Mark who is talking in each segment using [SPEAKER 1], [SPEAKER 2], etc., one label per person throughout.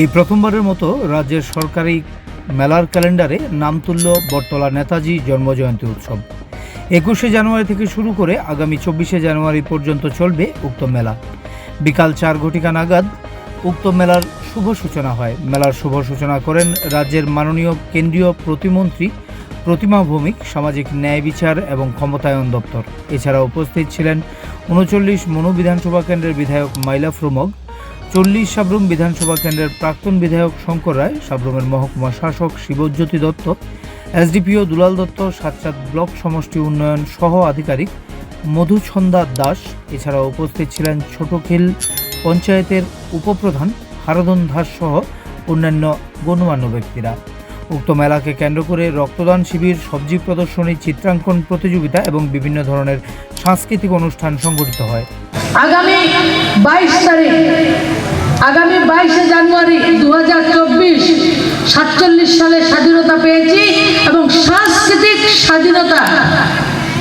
[SPEAKER 1] এই প্রথমবারের মতো রাজ্যের সরকারি মেলার ক্যালেন্ডারে নাম তুলল বটতলা নেতাজি জন্মজয়ন্তী উৎসব। একুশে জানুয়ারি থেকে শুরু করে আগামী চব্বিশে জানুয়ারি পর্যন্ত চলবে উক্ত মেলা। বিকাল চার ঘটিকা নাগাদ উক্ত মেলার শুভ সূচনা হয়। মেলার শুভ সূচনা করেন রাজ্যের মাননীয় কেন্দ্রীয় প্রতিমন্ত্রী প্রতিমা ভৌমিক, সামাজিক ন্যায় বিচার এবং ক্ষমতায়ন দপ্তর। এছাড়া উপস্থিত ছিলেন উনচল্লিশ মনু বিধানসভা কেন্দ্রের বিধায়ক মাইলা ফ্রুমগ চল্লিশ সাবরুম বিধানসভা কেন্দ্রের প্রাক্তন বিধায়ক শঙ্কর রায়, সাবরুমের মহকুমা শাসক শিবজ্যোতি দত্ত, এসডিপিও দুলাল দত্ত সাতচাঁদ ব্লক সমষ্টি উন্নয়ন সহ আধিকারিক মধুছন্দা দাস এছাড়া উপস্থিত ছিলেন ছোটখিল পঞ্চায়েতের উপপ্রধান হারাধন দাস সহ অন্যান্য গণ্যমান্য ব্যক্তিরা। উক্ত মেলাকে কেন্দ্র করে রক্তদান শিবির, সবজি প্রদর্শনী, চিত্রাঙ্কন প্রতিযোগিতা এবং বিভিন্ন ধরনের সাংস্কৃতিক অনুষ্ঠান সংগঠিত হয়।
[SPEAKER 2] আগামী বাইশ তারিখ আগামী বাইশে জানুয়ারি দু হাজার চব্বিশ সাতচল্লিশ সালে স্বাধীনতা পেয়েছি এবং সাংস্কৃতিক স্বাধীনতা,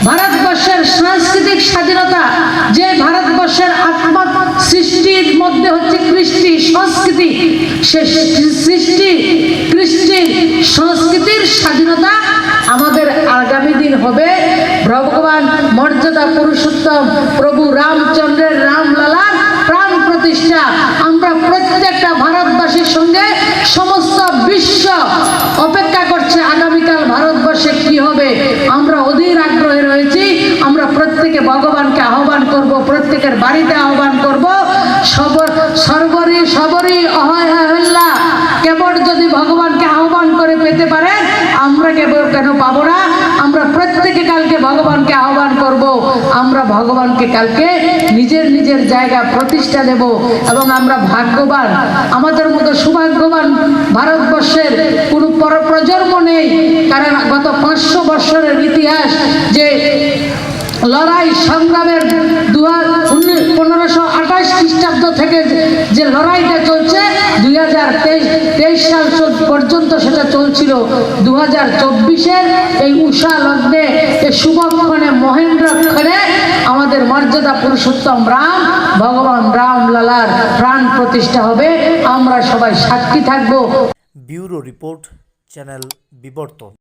[SPEAKER 2] ভারতবর্ষের সাংস্কৃতিক স্বাধীনতা, যে ভারতবর্ষের আত্মা সৃষ্টির মধ্যে হচ্ছে কৃষ্টি সংস্কৃতি, সে সৃষ্টি কৃষ্টির সংস্কৃতির স্বাধীনতা আমাদের আগামী দিন হবে। ভগবান মর্যাদা পুরুষোত্তম প্রভু রামচন্দ্রের রামলালার প্রাণ প্রতিষ্ঠা। আমরা প্রত্যেকটা ভারতবাসীর সঙ্গে সমস্ত বিশ্ব অপেক্ষা করছে আগামীকাল ভারতবর্ষে কি হবে। আমরা অধীর আগ্রহে রয়েছি, আমরা প্রত্যেকে ভগবানকে আহ্বান করব, প্রত্যেকের বাড়িতে আহ্বান করব। সর্বরি সবরি অহয় হল্লা। কেবল যদি ভগবানকে আহ্বান করে পেতে পারেন, আমরা কেবল কেন পাবো না? আমরা প্রত্যেকে কালকে ভগবানকে ভগবানকে কালকে নিজের নিজের জায়গা প্রতিষ্ঠা দেব এবং আমরা ভাগ্যবান। আমাদের মতো সৌভাগ্যবান ভারতবর্ষের কোনো পর প্রজন্ম নেই, কারণ গত পাঁচশো বৎসরের ইতিহাস যে লড়াই সংগ্রামের দু পনেরোশো আঠাশ খ্রিস্টাব্দ থেকে যে লড়াইটা চলছে দুই হাজার তেইশ সাল পর্যন্ত সেটা চলছিল। দু হাজার চব্বিশের এই উষা লগ্নে, এই শুভক্ষণে মহেন্দ্রক্ষণে আমাদের মর্যাদা পুরুষোত্তম রাম, ভগবান রাম লালার প্রাণ প্রতিষ্ঠা হবে। আমরা সবাই সাক্ষী থাকব।
[SPEAKER 1] ব্যুরো রিপোর্ট, চ্যানেল বিবর্তন।